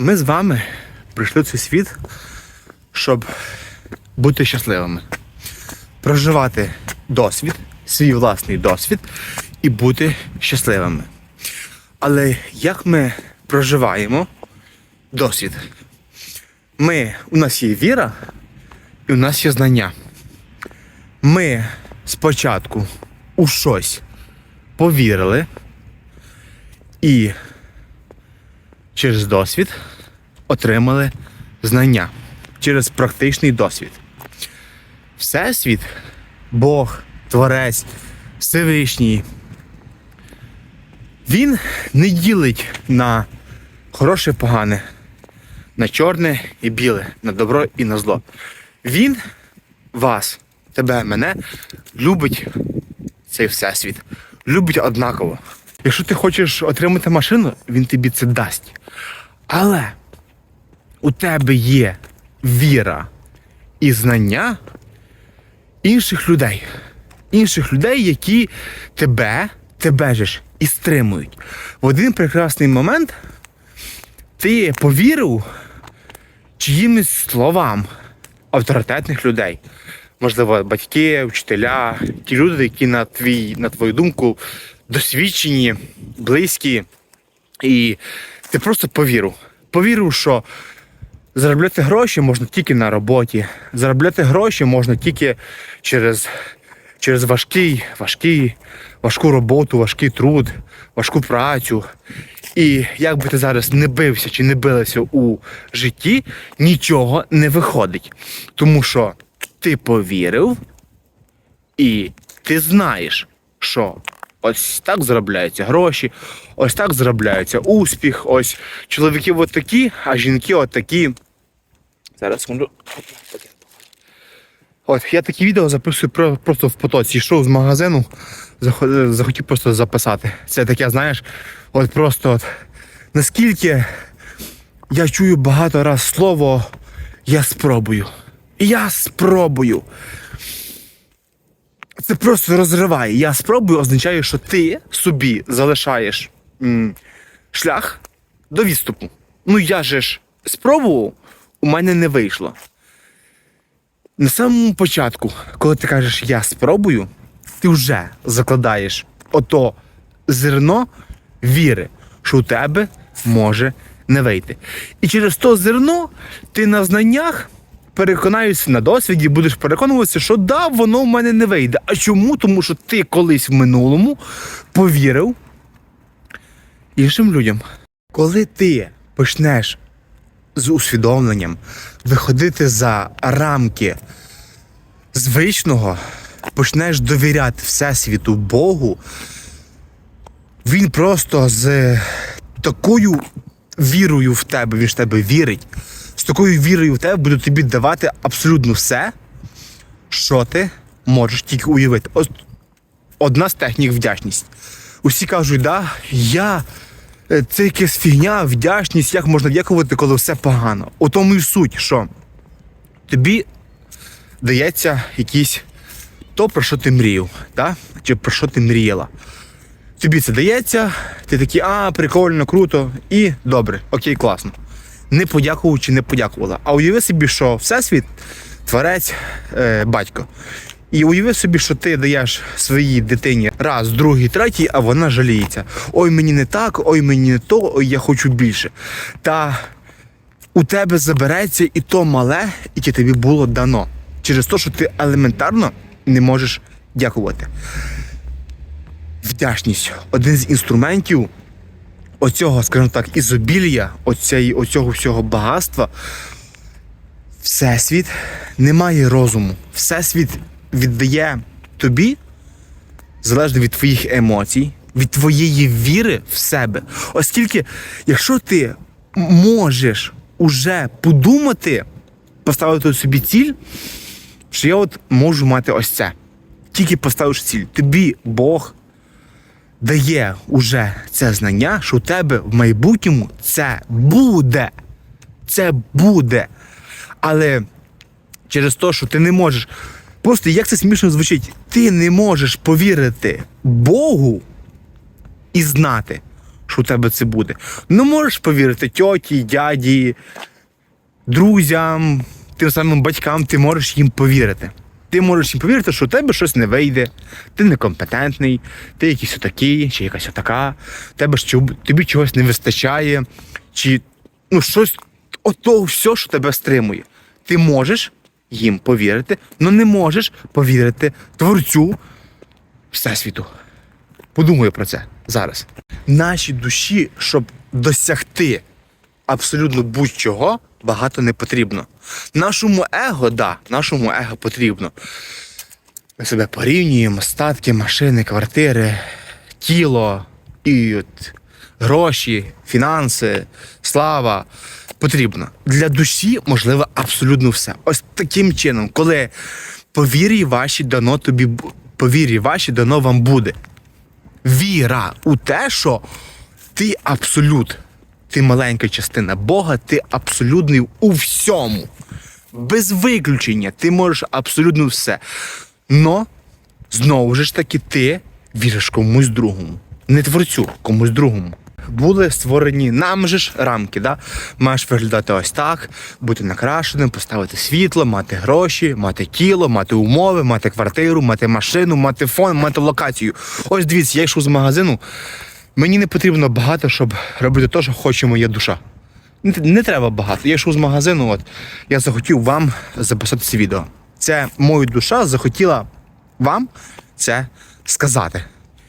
Ми з вами прийшли в цей світ, щоб бути щасливими, проживати досвід, свій власний досвід і бути щасливими. Але як ми проживаємо досвід? Ми, у нас є віра і у нас є знання. Ми спочатку у щось повірили і через досвід отримали знання через практичний досвід. Всесвіт, Бог, Творець, Всевишній. Він не ділить на хороше і погане, на чорне і біле, на добро і на зло. Він вас, тебе, мене любить цей всесвіт. Любить однаково. Якщо ти хочеш отримати машину, він тобі це дасть. Але у тебе є віра і знання інших людей. Інших людей, які тебе, тебе ж і стримують. В один прекрасний момент ти повірив чиїмось словам авторитетних людей. Можливо, батьки, вчителя, ті люди, які на твій, на твою думку досвідчені, близькі. І ти просто повірив. Повірив, що заробляти гроші можна тільки на роботі. Заробляти гроші можна тільки через, через важкий, важкий, важку роботу, важкий труд, важку працю. І як би ти зараз не бився чи не билася у житті, нічого не виходить. Тому що ти повірив, і ти знаєш, що ось так заробляються гроші, ось так заробляється успіх, ось чоловіки от такі, а жінки от такі. Зараз секунду. От, я такі відео записую про- просто в потоці. Йшов з магазину, захотів просто записати. Це таке, знаєш, от просто от, наскільки я чую багато раз слово я спробую. Я спробую. Це просто розриває. Я спробую означає, що ти собі залишаєш м, шлях до відступу. Ну я же ж спробував, у мене не вийшло. На самому початку, коли ти кажеш я спробую, ти вже закладаєш ото зерно віри, що у тебе може не вийти. І через то зерно ти на знаннях переконаєшся на досвіді, будеш переконуватися, що да, воно в мене не вийде. А чому? Тому що ти колись в минулому повірив іншим людям. Коли ти почнеш з усвідомленням виходити за рамки звичного, почнеш довіряти Всесвіту Богу, він просто з такою вірою в тебе, він ж тебе вірить, такою вірою в тебе буде тобі давати абсолютно все, що ти можеш тільки уявити. Одна з технік вдячність. Усі кажуть, да, я. е, Це якась фігня, вдячність, як можна дякувати, коли все погано. У тому і суть, що тобі дається якийсь то, про що ти мріяв, да? чи про що ти мріяла. Тобі це дається, ти такий, а, прикольно, круто, і добре, окей, класно. Не подякував чи не подякувала. А уяви собі, що Всесвіт творець, е, батько. І уяви собі, що ти даєш своїй дитині раз, другий, третій, а вона жаліється. Ой, мені не так, ой, мені не то, ой, я хочу більше. Та у тебе забереться і то мале, яке тобі було дано. Через те, що ти елементарно не можеш дякувати. Вдячність один з інструментів оцього, скажімо так, ізобілія, оцеї, оцього всього багатства. Всесвіт не має розуму. Всесвіт віддає тобі, залежно від твоїх емоцій, від твоєї віри в себе. Оскільки, якщо ти можеш уже подумати, поставити собі ціль, що я от можу мати ось це. Тільки поставиш ціль. Тобі Бог дає уже це знання, що у тебе в майбутньому це буде. Це буде. Але через те, що ти не можеш. Просто як це смішно звучить, ти не можеш повірити Богу і знати, що у тебе це буде. Ну можеш повірити тьоті, дяді, друзям, тим самим батькам, ти можеш їм повірити. Ти можеш їм повірити, що у тебе щось не вийде, ти некомпетентний, ти якийсь отакий, чи якась отака, тебе тобі чогось не вистачає, чи ну щось ото все, що тебе стримує. Ти можеш їм повірити, але не можеш повірити творцю Всесвіту. Подумаю про це зараз. Нашій душі, щоб досягти абсолютно будь-чого, багато не потрібно. Нашому его, да, нашому его потрібно. Ми себе порівнюємо, статки, машини, квартири, тіло і от, гроші, фінанси, слава. Потрібно. Для душі можливо абсолютно все. Ось таким чином, коли по вірі ваші дано тобі бу- ваші дано вам буде. Віра у те, що ти абсолют, ти маленька частина Бога, ти абсолютний у всьому. Без виключення, ти можеш абсолютно все. Но знову ж таки ти віриш комусь другому. Не творцю, комусь другому. Були створені нам же ж рамки, да? маєш виглядати ось так, бути накрашеним, поставити світло, мати гроші, мати тіло, мати умови, мати квартиру, мати машину, мати фон, мати локацію. Ось дивіться, я йшов з магазину. Мені не потрібно багато, щоб робити те, що хоче моя душа. Не, не треба багато. Я йшов з магазину, от я захотів вам записати це відео. Це моя душа захотіла вам це сказати.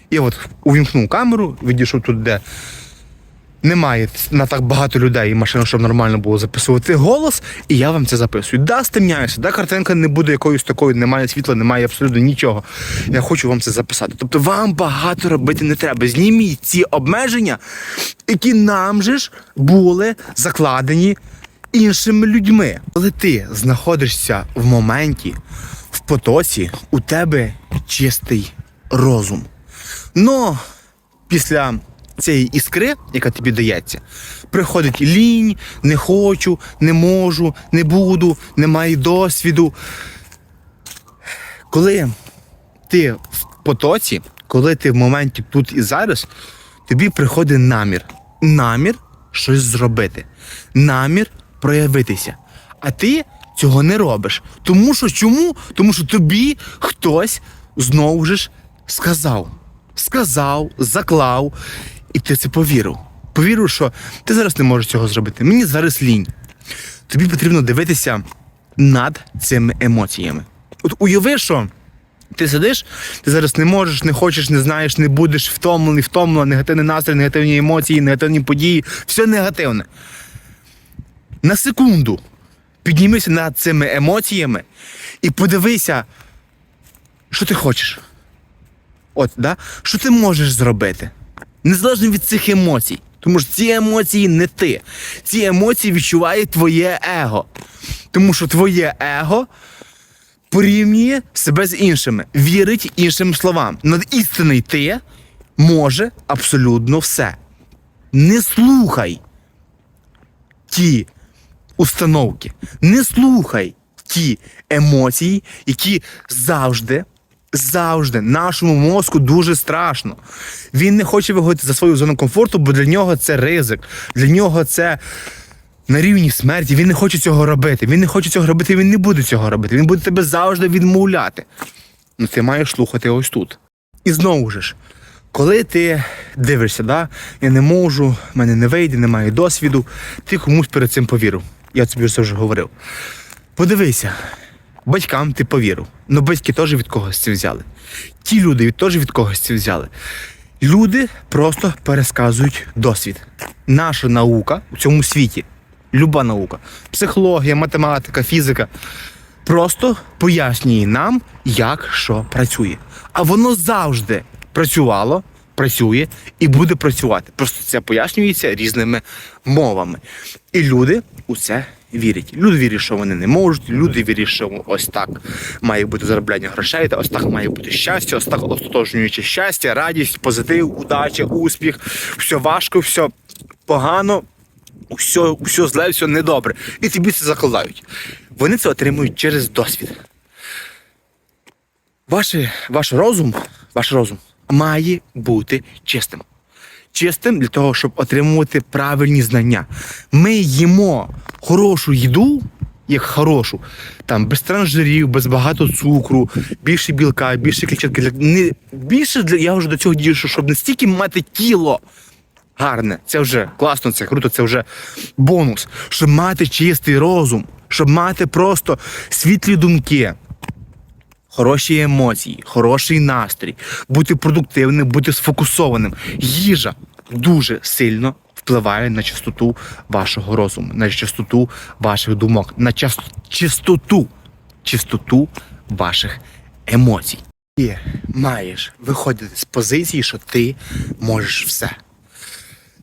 І от увімкнув камеру, відійшов тут, де немає на так багато людей і машин, щоб нормально було записувати голос, і я вам це записую. Да, стемняюся, да, картинка не буде якоюсь такою, немає світла, немає абсолютно нічого. Я хочу вам це записати. Тобто вам багато робити не треба. Зніміть ці обмеження, які нам же ж були закладені іншими людьми. Коли ти знаходишся в моменті, в потоці, у тебе чистий розум. Но після цієї іскри, яка тобі дається, приходить лінь, не хочу, не можу, не буду, немає досвіду. Коли ти в потоці, коли ти в моменті тут і зараз, тобі приходить намір. Намір щось зробити. Намір проявитися. А ти цього не робиш. Тому що чому? Тому що тобі хтось знову ж сказав. Сказав, заклав, і ти це повірив. Повірив, що ти зараз не можеш цього зробити. Мені зараз лінь. Тобі потрібно дивитися над цими емоціями. От уяви, що ти сидиш, ти зараз не можеш, не хочеш, не знаєш, не будеш втомлений, втомлена, негативний настрій, негативні емоції, негативні події, все негативне. На секунду піднімися над цими емоціями і подивися, що ти хочеш. От, да? Що ти можеш зробити? Незалежно від цих емоцій. Тому що ці емоції не ти. Ці емоції відчуває твоє его. Тому що твоє его порівнює себе з іншими, вірить іншим словам. Над істинний ти може абсолютно все. Не слухай ті установки, не слухай ті емоції, які завжди, завжди нашому мозку дуже страшно. Він не хоче виходити за свою зону комфорту, бо для нього це ризик, для нього це. На рівні смерті він не хоче цього робити. Він не хоче цього робити, він не буде цього робити. Він буде тебе завжди відмовляти. Ну ти маєш слухати ось тут. І знову ж, коли ти дивишся, да, я не можу, в мене не вийде, немає досвіду, ти комусь перед цим повірив. Я тобі це вже говорив. Подивися, батькам ти повірив. Ну батьки теж від когось це взяли. Ті люди теж від когось це взяли. Люди просто пересказують досвід. Наша наука у цьому світі, люба наука, психологія, математика, фізика, просто пояснює нам, як що працює. А воно завжди працювало, працює і буде працювати. Просто це пояснюється різними мовами. І люди у це вірять. Люди вірять, що вони не можуть, люди вірять, що ось так має бути заробляння грошей, та ось так має бути щастя, ось так остаточнюючи щастя, радість, позитив, удача, успіх, все важко, все погано все, все зле, все недобре. І тобі це закладають. Вони це отримують через досвід. Ваш, ваш розум, ваш розум має бути чистим. Чистим для того, щоб отримувати правильні знання. Ми їмо хорошу їду, як хорошу, там без транжирів, без багато цукру, більше білка, більше клітчатки. Не, більше для я вже до цього дію, що щоб не стільки мати тіло гарне, це вже класно, це круто, це вже бонус. Щоб мати чистий розум, щоб мати просто світлі думки, хороші емоції, хороший настрій, бути продуктивним, бути сфокусованим. Їжа дуже сильно впливає на чистоту вашого розуму, на чистоту ваших думок, на чистоту, чистоту ваших емоцій. Ти маєш виходити з позиції, що ти можеш все.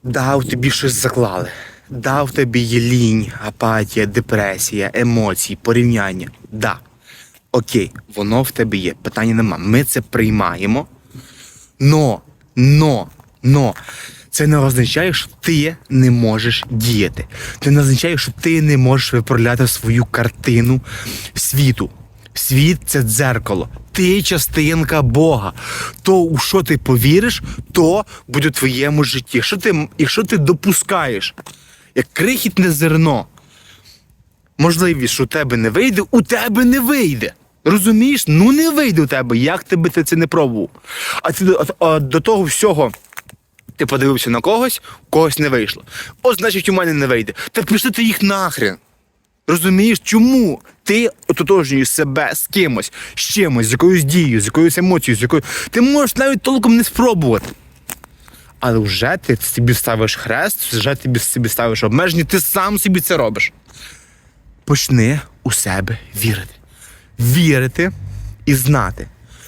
Да, в тобі щось заклали. Да, в тобі є лінь, апатія, депресія, емоції, порівняння. Да. Окей, воно в тебе є. Питання нема. Ми це приймаємо. Но, но, но. Це не означає, що ти не можеш діяти. Це не означає, що ти не можеш виправляти свою картину світу. Світ це дзеркало. Ти частинка Бога. То, у що ти повіриш, то буде в твоєму житті. Якщо ти, якщо ти допускаєш, як крихітне зерно, можливість, що у тебе не вийде, у тебе не вийде. Розумієш? Ну не вийде у тебе, як ти це не пробував. А ти а до того всього. Ти подивився на когось, когось не вийшло. О, значить, у мене не вийде. Та пішли ти їх нахрен. Розумієш, чому ти ототожнюєш себе з кимось, з чимось, з якоюсь дією, з якоюсь емоцією, з якою. Ти можеш навіть толком не спробувати. Але вже ти собі ставиш хрест, вже ти собі ставиш обмеження, ти сам собі це робиш. Почни у себе вірити. Вірити і знати.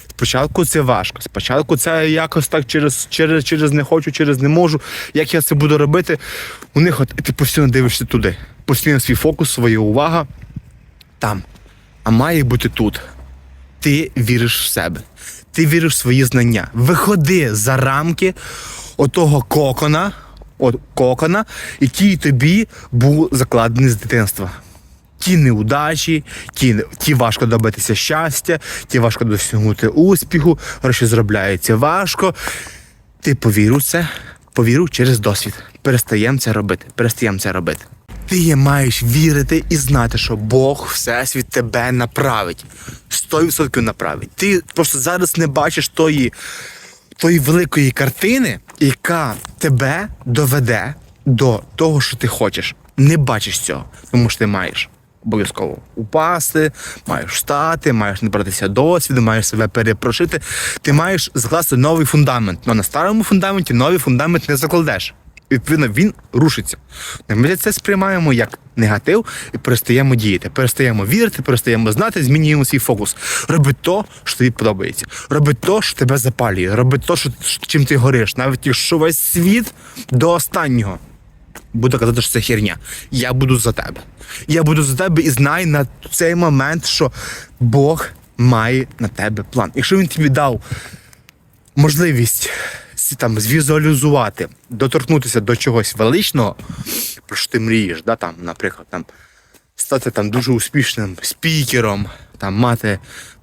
Спочатку це важко. Спочатку це якось так через, через, через не хочу, через не можу. Як я це буду робити? У них от ти постійно дивишся туди. Постійно свій фокус, своя увага там. А має бути тут. Ти віриш в себе. Ти віриш в свої знання. Виходи за рамки отого кокона, от кокона, який тобі був закладений з дитинства. Ті неудачі, ті, ті важко добитися щастя, ті важко досягнути успіху, гроші заробляються важко. Ти повір у це, повірив через досвід. Перестаємо це робити. Перестаємо це робити. Ти маєш вірити і знати, що Бог Всесвіт тебе направить. 100% направить. Ти просто зараз не бачиш тої, тої великої картини, яка тебе доведе до того, що ти хочеш. Не бачиш цього, тому що ти маєш обов'язково упасти, маєш встати, маєш набратися досвіду, маєш себе перепрошити. Ти маєш закласти новий фундамент. Але на старому фундаменті новий фундамент не закладеш. Відповідно, він рушиться. Ми це сприймаємо як негатив і перестаємо діяти, перестаємо вірити, перестаємо знати, змінюємо свій фокус. Роби то, що тобі подобається. Роби то, що тебе запалює. Роби то, що, чим ти гориш. Навіть якщо весь світ до останнього буде казати, що це херня. Я буду за тебе. Я буду за тебе і знай на цей момент, що Бог має на тебе план. Якщо він тобі дав можливість там звізуалізувати, доторкнутися до чогось величного, про що ти мрієш, да, там, наприклад, там, стати там дуже успішним спікером, там, мати,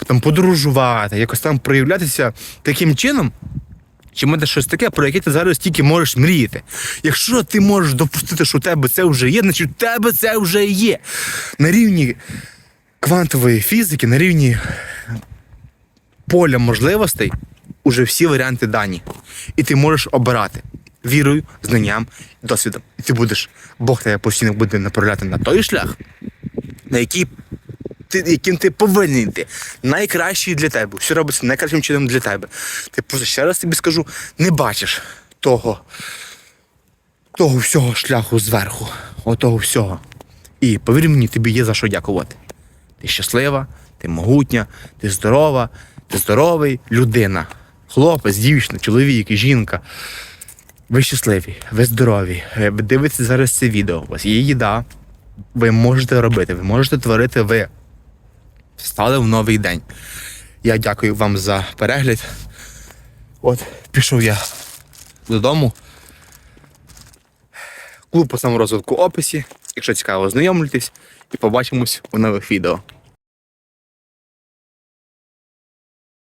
там, подорожувати, якось там проявлятися таким чином, чи мати щось таке, про яке ти зараз тільки можеш мріяти. Якщо ти можеш допустити, що у тебе це вже є, значить у тебе це вже є. На рівні квантової фізики, на рівні поля можливостей, уже всі варіанти дані. І ти можеш обирати вірою, знанням, досвідом. І ти будеш, Бог тебе постійно буде направляти на той шлях, на який ти, яким ти повинен йти. Найкращий для тебе. Все робиться найкращим чином для тебе. Ти просто ще раз тобі скажу, не бачиш того, того всього шляху зверху, отого всього. І повір мені, тобі є за що дякувати. Ти щаслива, ти могутня, ти здорова, ти здоровий людина. Хлопець, дівчина, чоловік, жінка. Ви щасливі, ви здорові. Ви дивитеся зараз це відео. У вас є їда. Ви можете робити, ви можете творити, ви стали в новий день. Я дякую вам за перегляд. От, пішов я додому. Клуб по саморозвитку в описі. Якщо цікаво, знайомлюйтесь і побачимось у нових відео.